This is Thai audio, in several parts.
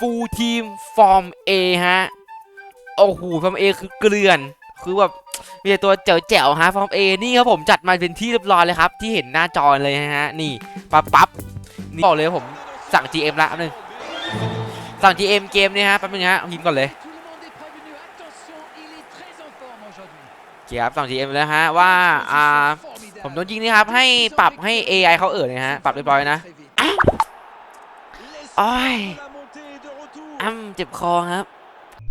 ฟูลทีมฟอร์ม A ฮะ โอ้โหฟอร์ม A คือเกลื่อน คือแบบมีแต่ตัวแจ๋วๆฮะฟอร์ม A นี่ครับผมจัดมาเป็นที่เรียบร้อยเลยครับ ที่เห็นหน้าจอเลยนะฮะ นี่ปั๊บปั๊บนี่บอกเลยผมสั่ง GM ละแป๊บนึงสั่ง GM เกมนี้ฮะแป๊บนึงฮะยิงก่อนเลยเกียร์สั่ง GM แล้วฮะว่าอ่าผมโดนยิงนี่ครับ ให้ปรับให้ AI เขาเอ่ยนะฮะ ปรับเรียบร้อยนะอ้อย อ้ำเจ็บคอครับ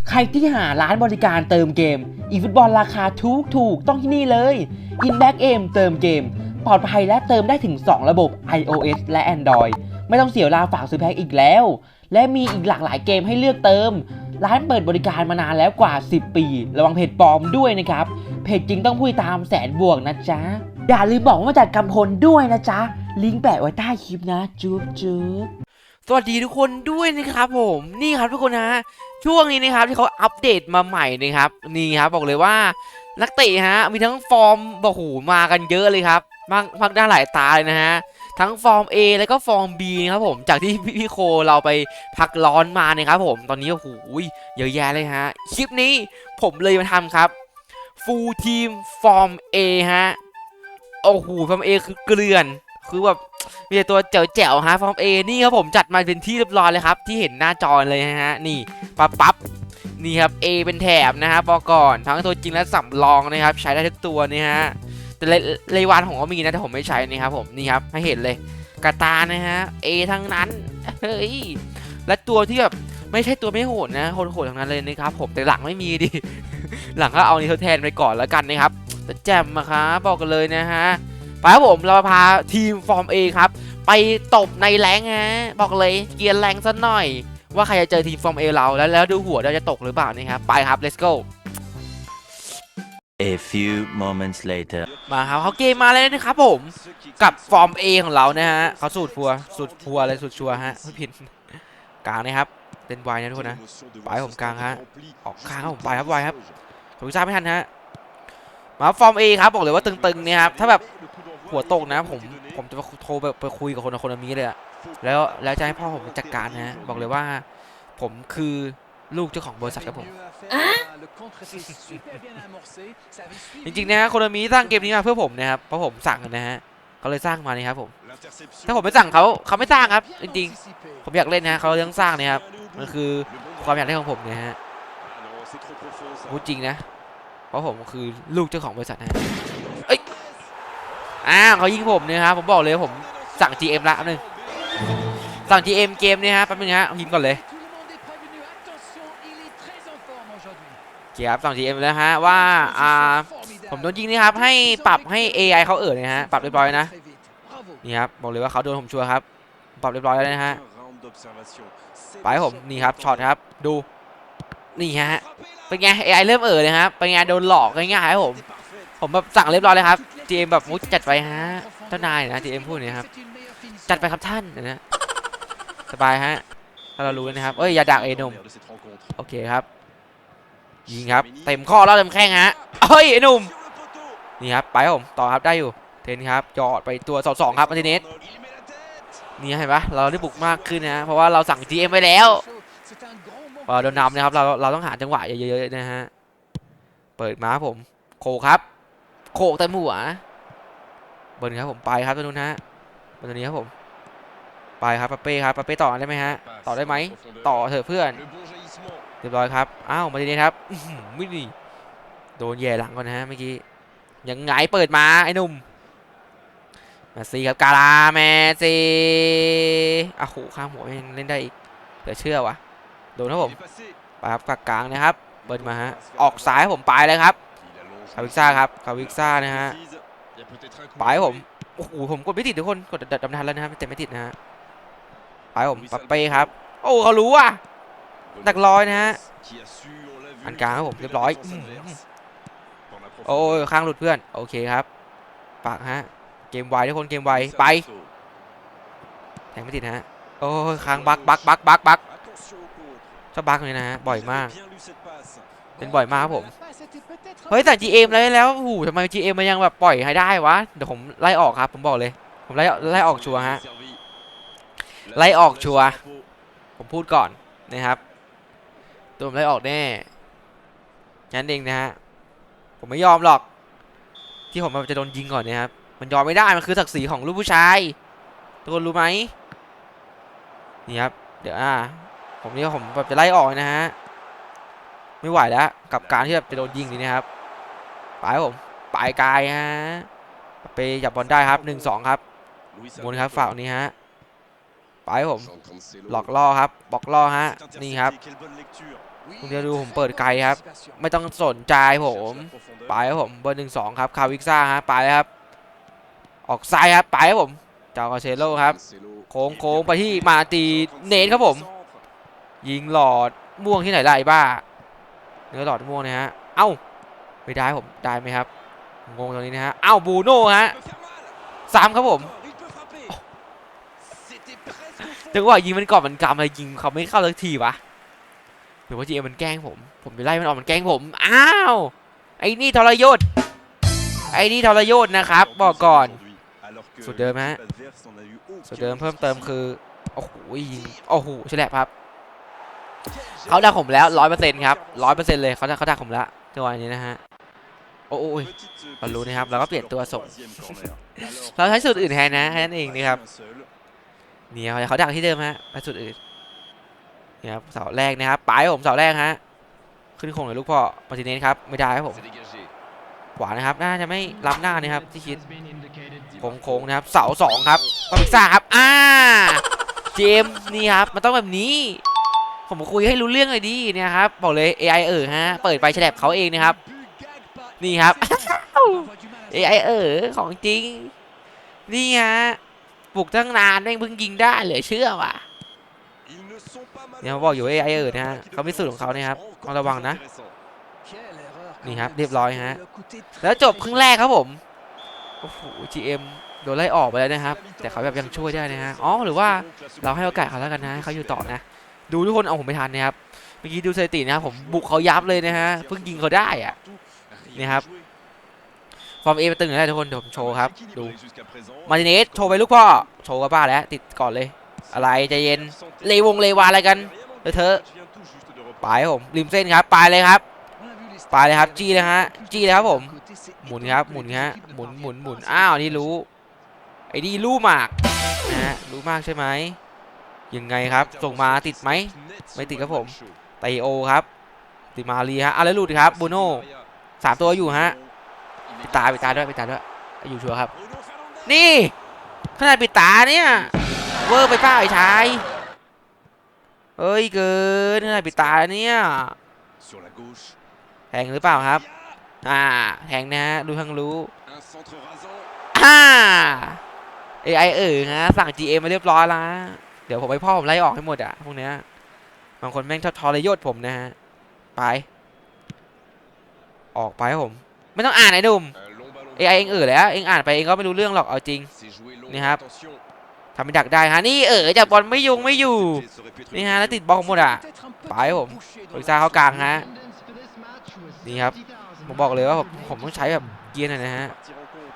ใครที่หาร้านบริการเติมเกม อีฟุตบอลราคาถูกถูกต้องที่นี่เลย Inback Aim เติมเกม ปลอดภัยและเติมได้ถึง 2 ระบบ iOS และ Android ไม่ต้องเสียเวลาฝากซื้อแพ็คอีกแล้ว และมีอีกหลากหลายเกมให้เลือกเติม ร้านเปิดบริการมานานแล้วกว่า 10 ปี ระวังเพจปลอมด้วยนะครับ เพจจริงต้องพูดตามแสนบวกนะจ๊ะ อย่าลืมบอกว่ามาจากกำพลด้วยนะจ๊ะ ลิงก์แปะไว้ใต้คลิปนะ จุ๊บจุ๊บ สวัสดีทุกคนด้วยนะครับผมนี่ครับทุกคนนะช่วงนี้นะครับที่เขาอัปเดตมาใหม่นะครับนี่ครับบอกเลยว่านักเตะฮะมีทั้งฟอร์มโอ้โหมากันเยอะเลยครับมากมากหน้านหลายตาเลยนะฮะทั้งฟอร์ม A แล้วก็ฟอร์ม B นะครับผมจากที่พี่พี่โคเราไปพักร้อนมานะครับผมตอนนี้โอ้โหเยอะแยะเลยฮะคลิปนี้ผมเลยมาทำครับฟูลทีมฟอร์ม A ฮะโอ้โหฟอร์ม A คือเกลื่อนคือแบบ มีแต่ตัวแจ๋วๆฮะฟอร์ม A นี่ครับผมจัดมาเป็นที่เรียบร้อยเลยครับ ที่เห็นหน้าจอเลยนะฮะนี่ปั๊บปั๊บนี่ครับ A เป็นแถบนะครับบอกก่อนทั้งตัวจริงและสำรองนะครับ ใช้ได้ทุกตัวนี่ฮะแต่เลเลวานผมก็มีนะแต่ผมไม่ใช้นี่ครับผมนี่ครับให้เห็นเลยกาตานะฮะ A ทั้งนั้นเฮ้ยและตัวที่แบบไม่ใช่ตัวไม่โหดนะโหดๆทั้งนั้นเลยนะครับผมแต่หลังไม่มีดิหลังก็เอานี้ทดแทนไปก่อนแล้วกันนะครับแต่แจ่มอะครับบอกกันเลยนะฮะ ไปครับผมเราพาทีมฟอร์ม A ครับไปตบในแรงฮะบอกเลยเกียร์แรงสักหน่อย ว่าใครจะเจอทีมฟอร์ม A เราแล้วแล้วดูหัวเราจะตกหรือเปล่านี่ครับไปครับ let's go A few moments later. มาครับเขาเกมมาเลยนะครับผม กับฟอร์ม A ของเรานะฮะเขาสูตรพัวสูตรพัวอะไรสูตรชัวร์ฮะไม่ผิดกลางนะครับเป็นไวนะทุกคนนะไปผมกลางฮะออกข้างครับผมไปครับไวครับผมทราบไม่ทันฮะมาฟอร์ม A ครับบอกเลยว่าตึงๆเนี่ยครับถ้าแบบ หัวตกนะผมผมจะโทรแบบไปคุยกับคนคนนี้เลยอะแล้วแล้วจะให้พ่อผมจัดการนะฮะบอกเลยว่า ผมคือลูกเจ้าของบริษัทครับผมจริงๆนะฮะโคนมีสร้างเกมนี้มาเพื่อผมนะครับเพราะผมสั่งนะฮะเขาเลยสร้างมานี่ครับผม ถ้าผมไม่สั่งเขาเขาไม่สร้างครับ จริงๆ ผมอยากเล่นนะฮะเขาเรื่องสร้างเนี่ยครับมันคือความอยากเล่นของผมเนี่ยฮะพูดจริงนะ เพราะผมคือลูกเจ้าของบริษัทนะฮะเอ้ย อ้าวเขายิงผมเนี่ยครับผมบอกเลยผมสั่ง GM ละแป๊บนึงสั่ง GM เกมเนี่ยฮะแป๊บนึงฮะยิงก่อนเลยเกียร์สั่ง GM แล้วฮะว่าอ่าผมโดนยิงนี่ครับให้ปรับให้ AI เขาเอ่ยนะฮะปรับเรียบร้อยนะนี่ครับบอกเลยว่าเขาโดนผมชัวร์ครับ ปรับเรียบร้อยแล้วนะฮะไปผมนี่ครับช็อตครับดูนี่ฮะเป็นไง AI เริ่มเอ่ยเลยครับเป็นไงโดนหลอกง่ายๆครับผม ผมแบบสั่งเรียบร้อยเลยครับ GM แบบมุดจัดไปฮะเจ้านายนะ GM พูดอย่างนี้ครับจัดไปครับท่านนะสบายฮะถ้าเรารู้แล้วนะครับเอ้ยอย่าดักเอหนมโอเคครับยิงครับเต็มข้อแล้วเต็มแข้งฮะเฮ้ยไอ้หนุ่มนี่ครับไปครับผมต่อครับได้อยู่เทนครับจอดไปตัวสองสองครับมาร์ติเนสนี่เห็นปะเราได้บุกมากขึ้นนะเพราะว่าเราสั่ง GM ไปแล้วพอโดนนำนะครับเราเราต้องหาจังหวะเยอะๆนะฮะเปิดมาครับผมโคครับ โคกเต็มหัวเบิร์นครับผมไปครับตัวนู้นฮะมาตัวนี้ครับผม ไปครับปาเป้ครับปาเป้ต่อได้ไหมฮะ ต่อได้ไหม ต่อเถอะเพื่อน เรียบร้อยครับ อ้าว มาทีนี้ครับไม่ดีโดนแย่หลังก่อนนะฮะเมื่อกี้ ยังไงเปิดมาไอ้นุ่ม มาซีครับกาลาแมซีอ้าวโหข้างหัวยังเล่นได้อีกเดี๋ยวเชื่อวะโดนครับผม ไปครับกลางนะครับ เบิร์นมาฮะ ออกซ้ายผมไปเลยครับ คาวิกซ่าครับคาวิกซ่านะฮะไปผมโอ้โหผมกดไม่ติดทุกคนกดดับทันแล้วนะครับแต่ไม่ติดนะฮะไปผมปัปเป้ครับ โอ้เขารู้ว่ะดักลอยนะฮะอันกลางครับผมเรียบร้อยโอ้ยข้างหลุดเพื่อนโอเคครับปากฮะเกมไวทุกคนเกมไวไปแทงไม่ติดฮะโอ้ยค้างบักบักบักบักบักชอบบักเลยนะฮะบ่อยมาก เป็นบ่อยมากครับผม เฮ้ยแต่ GM แล้วแล้วโอ้โหทำไม GM มันยังแบบปล่อยให้ได้วะ เดี๋ยวผมไล่ออกครับ ผมบอกเลย ผมไล่ไล่ออกชัวร์ฮะ ไล่ออกชัวร์ ผมพูดก่อนนะครับ ตัวผมไล่ออกแน่ งั้นเองนะฮะ ผมไม่ยอมหรอก ที่ผมจะโดนยิงก่อนเนี่ยครับ มันยอมไม่ได้ มันคือศักดิ์ศรีของลูกผู้ชาย ทุกคนรู้ไหมนี่ครับ เดี๋ยวอ่า ผมนี่ผมแบบจะไล่ออกนะฮะ ไม่ไหวแล้วกับการที่แบบจะโดนยิงนี่นะครับไปผมปลายกายฮะไปจับบอลได้ครับหนึ่งสองครับมุนครับฝ่านี้ฮะไปผมหลอกล่อครับบอกล่อฮะนี่ครับคุณเดียวดูผมเปิดไกลครับ ไม่ต้องสนใจผมไปครับผมเบอร์หนึ่งสองครับคาวิกซ่าฮะไปเลยครับ ออกซ้ายครับไปครับผมเจ้ากาเชโลครับโค้งโค้งไปที่มาตีเนทครับผม ยิงหลอดม่วงที่ไหนได้บ้า เนื้อหลอดม่วงนะฮะ เอ้าไม่ได้ผมได้ไหมครับ งงตรงนี้นะฮะ เอ้าบูโน่ฮะสามครับผมจังหวะยิงมันกรอบมันกำอะไรยิงเขาไม่เข้าสักทีวะหรือว่าจีเอมันแกล้งผม ผมไปไล่มันออกมันแกล้งผม อ้าว ไอ้นี่ทรยศ ไอ้นี่ทรยศนะครับ บอกก่อน สุดเดิมฮะส่วนเดิมเพิ่มเติมคือ โอ้โหยิง โอ้โหใช่แหละครับ เขาดักผมแล้วร้อยเปอร์เซ็นต์ครับร้อยเปอร์เซ็นต์เลยเขาดักเขาดักผมแล้วจังหวะนี้นะฮะโอ้ยเรารู้นะครับเราก็เปลี่ยนตัวส่งเราใช้สูตรอื่นแทนนะแค่นั้นเองนะครับนี่ครับเขาดักที่เดิมฮะไปสุดอื่นนี่ครับเสาแรกนะครับปลายผมเสาแรกฮะขึ้นโคงเลยลูกพ่อมาติเนสครับไม่ได้ครับผมขวานะครับน่าจะไม่รับหน้านะครับที่คิดโค้งโค้งนะครับ เสาสองครับปาปิกซ่าครับอ่าเจมส์นี่ครับมันต้องแบบนี้ ผมคุยให้รู้เรื่องเลยดิเนี่ยครับบอกเลย AI เออฮะเปิดไปแฉลบเขาเองนะครับ นี่ครับ AI เออของจริง นี่ฮะปลุกตั้งนานแม่งเพิ่งยิงได้เหลือเชื่อว่ะเนี่ยเขาบอกอยู่ AI เออนะฮะเขามีสูตรของเขาเนี่ยครับต้องระวังนะนี่ครับเรียบร้อยฮะแล้วจบครึ่งแรกครับผมโอ้โห GM โดนไล่ออกไปแล้วนะครับ แต่เขาแบบยังช่วยได้นะฮะอ๋อหรือว่าเราให้โอกาสเขาแล้วกันนะให้เขาอยู่ต่อนะ ดูทุกคนเอาผมไม่ทันนะครับเมื่อกี้ดูสถิตินะครับผมบุกเขายับเลยนะฮะเพิ่งยิงเขาได้อะนี่ครับฟอร์มเอมาตึงอยู่แล้วทุกคนเดี๋ยวผมโชว์ครับดูมาร์ติเนสโชว์ไปลูกพ่อโชว์กับบ้าแล้วติดก่อนเลย อะไรใจเย็นเลวงเลวาอะไรกันเลอะเธอไปครับผมริมเส้นครับไปเลยครับไปเลยครับจี้เลยฮะจี้เลยครับผม หมุนครับหมุนฮะหมุนหมุนหมุนอ้าวนี่รู้ไอ้นี่รู้มากนะฮะรู้มากใช่ไหม ยังไงครับ ส่งมาติดไหมไม่ติดครับผมไตโอครับ ติมาลีฮะอะไรหลุดครับบูโน่สามตัวอยู่ฮะปิดตาปิดตาด้วยปิดตาด้วยอยู่ชัวร์ครับ นี่ขนาดปิดตาเนี่ยเวอร์ไปเป้าไอ้ชายเฮ้ยเกินขนาดปิดตาเนี่ยแทงหรือเปล่าครับอ่าแทงนะฮะดูทั้งรู้อ่า AI เออฮะสั่ง GM มาเรียบร้อยแล้ว เดี๋ยวผมไปพ่อผมไล่ออกให้หมดอะพวกเนี้ยบางคนแม่งชอบทรยศผมนะฮะไป ออกไปผม ไม่ต้องอ่านไอ้หนุ่ม AI เองเออแล้วเองอ่านไปเองก็ไม่รู้เรื่องหรอกเอาจริงนี่ครับทำเป็นดักได้ฮะนี่เออจากบอลไม่ยุงไม่อยู่นี่ฮะแล้วติดบอลหมดอะไปผมปรึกษาเข้ากลางฮะนี่ครับผมบอกเลยว่าผมผมต้องใช้แบบเกียร์หน่อยนะฮะ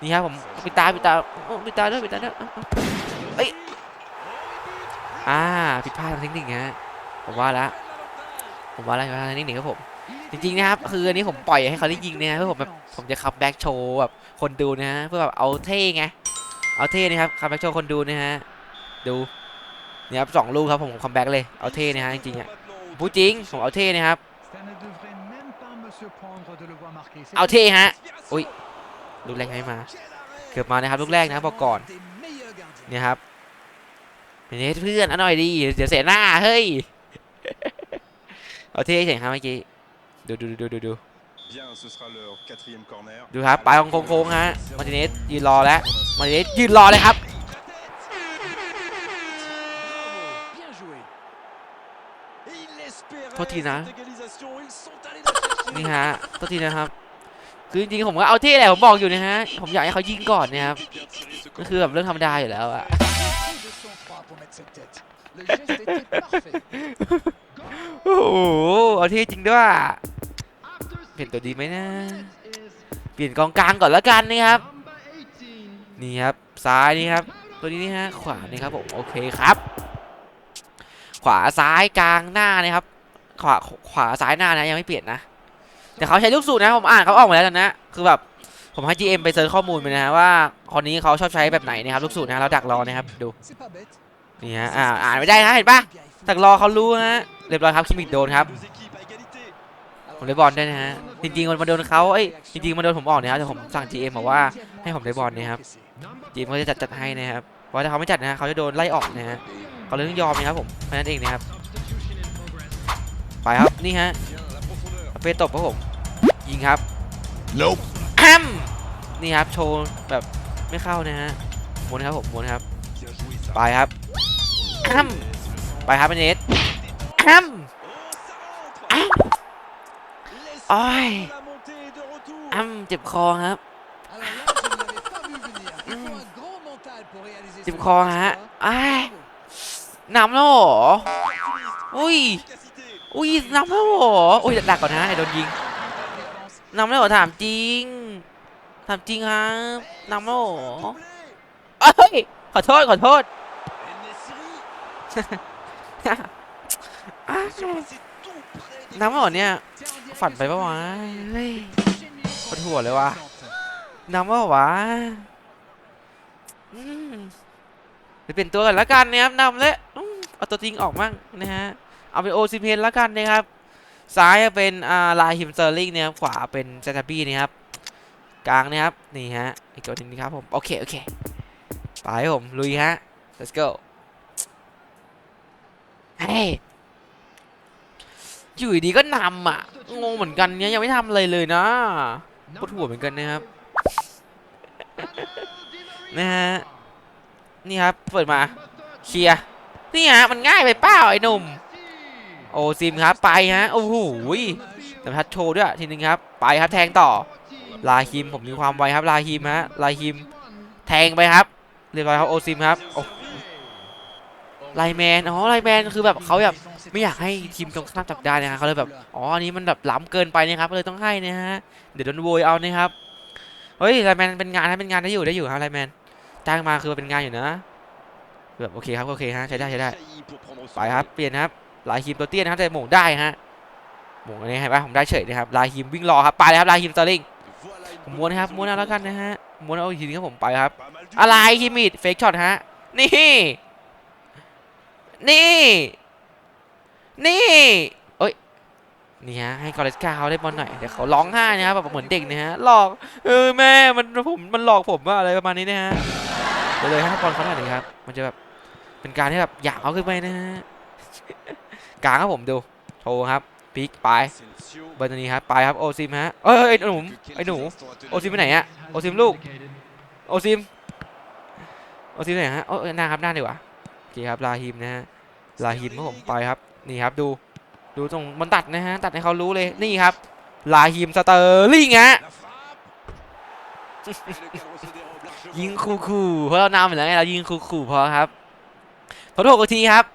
นี่ครับผมปิดตาปิดตาโอ้ปิดตาด้วยปิดตาด้วยอาเอาเอ้ย อ่าผิดพลาดทางเทคนิคฮะผมว่าแล้วผมว่าแล้วผิดพลาดทางเทคนิคครับผมจริงๆนะครับคืออันนี้ผมปล่อยให้เขาได้ยิงเนยนะเพื่อผมแบบผมจะคัมแบ็กโชว์แบบคนดูนะฮะเพื่อแบบเอาเท่ไงเอาเท่นะครับคัมแบ็กโชว์คนดูนะฮะดูเนี่ยครับสองลูกครับผมคัมแบ็กเลยเอาเท่นะฮะจริงๆอะพูดจริงผมเอาเท่นะครับเอาเท่ฮะอุ้ยลูกแรกยังไม่มา เกือบมานะครับลูกแรกนะบอกก่อนเนี่ยครับ เนี่เพื่อนเอาหน่อยดี เดี๋ยวเสียหน้า เฮ้ย เอาเท่เฉยครับเมื่อกี้ ดูดูดูดูดูดูครับปลายของโค้งๆฮะ มาร์ติเนสยืนรอแล้ว มาร์ติเนสยืนรอเลยครับ โทษทีนะ นี่ฮะ โทษทีนะครับ คือจริงๆผมก็เอาเท่แหละผมบอกอยู่นะฮะ ผมอยากให้เขายิงก่อนเนะครับ ก็คือแบบเรื่องธรรมดาอยู่แล้วอะ โอ้โหเอาเท่จริงด้วยเปลี่ยนตัวดีไหมนะ เปลี่ยนกองกลางก่อนแล้วกันนะครับนี่ครับ ซ้ายนี่ครับ ตัวนี้นี่ฮะ ขวานี่ครับผม โอเคครับ ขวาซ้ายกลางหน้านะครับ ขวาขวาซ้ายหน้านะยังไม่เปลี่ยนนะ แต่เขาใช้ลูกสูตรนะผมอ่านเขาออกมาแล้วนะ คือแบบผมให้ GM ไปเซิร์ชข้อมูลไปนะฮะว่าคนนี้เขาชอบใช้แบบไหนนะครับลูกสูตรนะเราดักรอนะครับดู นี่ฮะอ่าอ่านไม่ได้นะเห็นปะดักรอเขารู้ฮะเรียบร้อยครับคิมิกโดนครับผมได้บอลได้วยนะฮะจริงๆมันมาโดนเขาเอ้ยจริงๆมันโดนผมออกนะครับแต่ผมสั่ง GM บอกว่าให้ผมได้บอลนะครับ GM เขาจะจัดจัดให้นะครับเพราะถ้าเขาไม่จัดนะฮะเขาจะโดนไล่ออกนะฮะเขาเลยต้องยอมนะครับผมแค่นั้นเองนะครับไปครับนี่ฮะเปตบครับผมยิงครับ Nope. อ้ำนี่ครับโชว์แบบไม่เข้านะฮะม้วนครับผมม้วนครับ ไปครับอ้ำไปครับเป็นเนสอ้ำอ้ำอ้อยอ้ำเจ็บคอครับเจ็บคอฮะอ้ายนำแล้วเหรออุ้ยอุ้ยนำแล้วเหรออุ้ยดักก่อนนะไอ้โดนยิงนำแล้วเหรอถามจริงถามจริงครับนำแล้วเหรอเอ้ยขอโทษขอโทษอ้าว นำแล้วเหรอเนี่ย ฝันไปปะวะเฮ้ยปวดหัวเลยว่ะนำแล้วเหรอวะอืมเดี๋ยวเปลี่ยนตัวกันแล้วกันนะครับนำเลยอืมเอาตัวจริงออกมั่งนะฮะ เอาเป็นโอซิเพนแล้วกันนะครับ ซ้ายเป็นอ่าลายฮิมเซอร์ลิงนะครับ ขวาเป็นเซตาบี้นะครับ กลางนะครับ นี่ฮะ อีกตัวหนึงนะครับผม โอเค โอเค ไปครับผม ลุยฮะ let's go เฮ้ยอยู่ดีก็นำอะ งงเหมือนกันเนี่ยยังไม่ทำอะไรเลยนะปวดหัวเหมือนกันนะครับ นะฮะ นี่ครับ เปิดมา เคลียร์ นี่ฮะ มันง่ายไปเปล่าไอ้หนุ่ม โอซิมครับไปฮะ โอ้โหแต่ทัดโชว์ด้วยทีนึงครับ ไปครับแทงต่อ ลาฮิมผมมีความไวครับ ลาฮิมฮะ ลาฮิม แทงไปครับ เรียบร้อยครับโอซิมครับ โอ้ ไลแมนอ๋อไลแมนคือแบบเขาแบบไม่อยากให้ทีมตรงข้ามจับได้นะฮะเขาเลยแบบอ๋ออันนี้มันแบบล้ำเกินไปนะครับก็เลยต้องให้นะฮะเดี๋ยวโดนโวยเอานะครับเฮ้ยไลแมนเป็นงานนะเป็นงานได้อยู่ได้อยู่ครับไลแมนจ้างมาคือเป็นงานอยู่นะแบบโอเคครับโอเคฮะใช้ได้ใช้ได้ไปครับเปลี่ยนครับลายฮิมตัวเตี้ยนะครับแต่หม่งได้ฮะหม่งอันนี้เห็นปะผมได้เฉยนะครับลายฮิมวิ่งรอครับไปเลยครับลายฮิมสตอร์ลิงผมม้วนนะครับม้วนเอาแล้วกันนะฮะม้วนเอาทีนึงครับผมไปครับ อะไรฮิมิดเฟกช็อตฮะนี่ นี่ นี่เอ้ยนี่ฮะให้กอเลสกาเขาได้บอลหน่อยเดี๋ยวเขาร้องไห้นะครับแบบเหมือนเด็กนะฮะหลอกเออแม่มันผมมันหลอกผมว่าอะไรประมาณนี้นะฮะเดี๋ยวเลยให้บอลเขาหน่อยดีครับ มันจะแบบเป็นการที่แบบอยากเอาขึ้นไปนะฮะกลางครับผมดูโชว์ครับปิกไปเบอร์ตัวนี้ครับไปครับโอซิมฮะเอ้ยไอ้หนูไอ้หนูโอซิมไปไหนอะโอซิมลูกโอซิมโอซิมไหนฮะโอ้ยหน้าครับหน้าดีกว่าโอเคครับลาฮิมนะฮะ ลาฮิมครับผมไปครับนี่ครับดูดูตรงมันตัดนะฮะตัดให้เขารู้เลยนี่ครับลาฮิมสเตอร์ลิงฮะยิงคู่ๆเพราะเรานำอยู่แล้วไงเรายิงคู่ๆพอครับขอโทษอีกทีครับ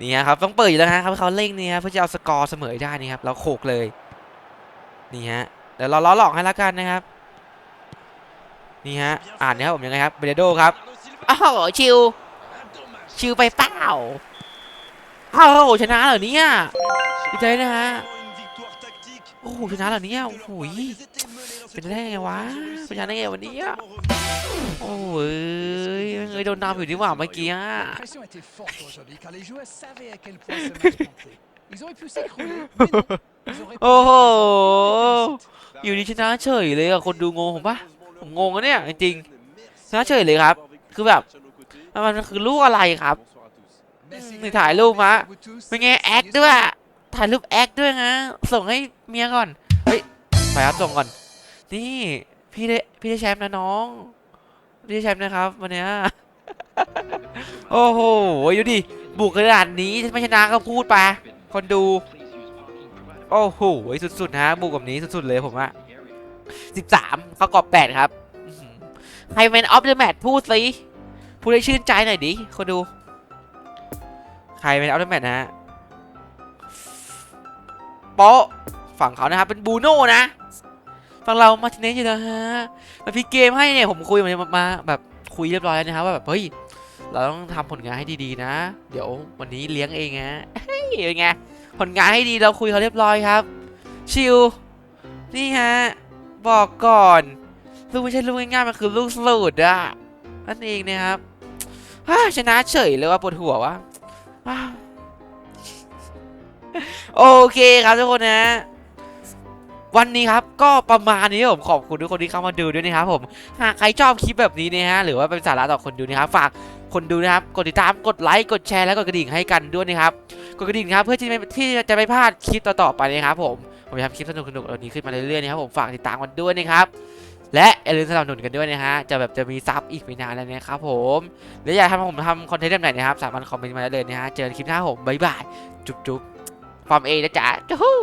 นี่ฮะครับต้องเปิดอยู่แล้วนะครับให้เขาเร่งนี่ครับเพื่อจะเอาสกอร์เสมอให้ได้นี่ครับเราโขกเลยนี่ฮะเดี๋ยวเราล้อหลอกให้แล้วกันนะครับนี่ฮะอ่านนะครับผมยังไงครับเบเดโดครับอ้าวชิวชิวไปเปล่า อ้าวชนะเหรอเนี่ยดีใจนะฮะโอ้โหชนะเหรอเนี่ยโอ้โหเป็นได้ไงวะเป็นชนะได้ไงวันนี้โอ้ยเอ้ยโดนนำอยู่ดีกว่าเมื่อกี้อะโอ้โห อยู่ดีชนะเฉยเลยอะคนดูงงผมปะผมงงอะเนี่ยจริงๆชนะเฉยเลยครับ คือแบบ มันคือลูกอะไรครับ นี่ถ่ายรูปมาเป็นไงแอคด้วยถ่ายรูปแอคด้วยนะส่งให้เมียก่อนเฮ้ยไปครับส่งก่อน นี่พี่ได้พี่ได้แชมป์นะน้องพี่ได้แชมป์นะครับวันเนี้ยโอ้โหดูดิบุกขนาดนี้ไม่ชนะก็พูดไปคนดู โอ้โหสุดๆนะบุกแบบนี้สุดๆเลยผมว่าสิบสามเขากรอบแปดครับอื้อหือใครเป็นออฟเดอะแมตพูดสิพูดให้ชื่นใจหน่อยดิคนดู รเป็นออฟเดอะแมตนะฮะโป๊ะฝั่งเขานะครับเป็นบูโน่นะฝั่งเรามาติเนสอยู่นะฮะมาพลิกเกมให้เนี่ยผมคุยมามาแบบคุยเรียบร้อยแล้วนะครับว่าแบบเฮ้ยเราต้องทำผลงานให้ดีๆนะ เดี๋ยววันนี้เลี้ยงเองฮะเฮ้ยเป็นไงผลงานให้ดีเราคุยเขาเรียบร้อยครับ ชิลนี่ฮะบอกก่อนลูกไม่ใช่ลูกง่ายๆมันคือลูกสูตรอะนั่นเองนะครับฮ่าชนะเฉยเลยว่าปวดหัววะ โอเคครับทุกคนนะวันนี้ครับก็ประมาณนี้ผมขอบคุณทุกคนที่เข้ามาดูด้วยนะครับผมหากใครชอบคลิปแบบนี้นะฮะหรือว่าเป็นสาระต่อคนดูนะครับฝากคนดูนะครับกดติดตามกดไลค์กดแชร์และกดกระดิ่งให้กันด้วยนะครับกดกระดิ่งครับเพื่อที่จะไม่ที่จะไม่พลาดคลิปต่อๆไปนะครับผมผมจะทำคลิปสนุกๆแบบนี้ขึ้นมาเรื่อยๆนะครับผมฝากติดตามกันด้วยนะครับ และอย่าลืมสนับสนุนกันด้วยนะฮะ จะแบบจะมีซับอีกไม่นานแล้วนะครับผม และอยากให้ผมทำคอนเทนต์แบบไหนนะครับ สามารถคอมเมนต์มาได้เลยนะฮะ เจอกันคลิปหน้าผม บ๊ายบาย จุ๊บจุ๊บฟอร์มเอนะจ๊ะจู้ฮู้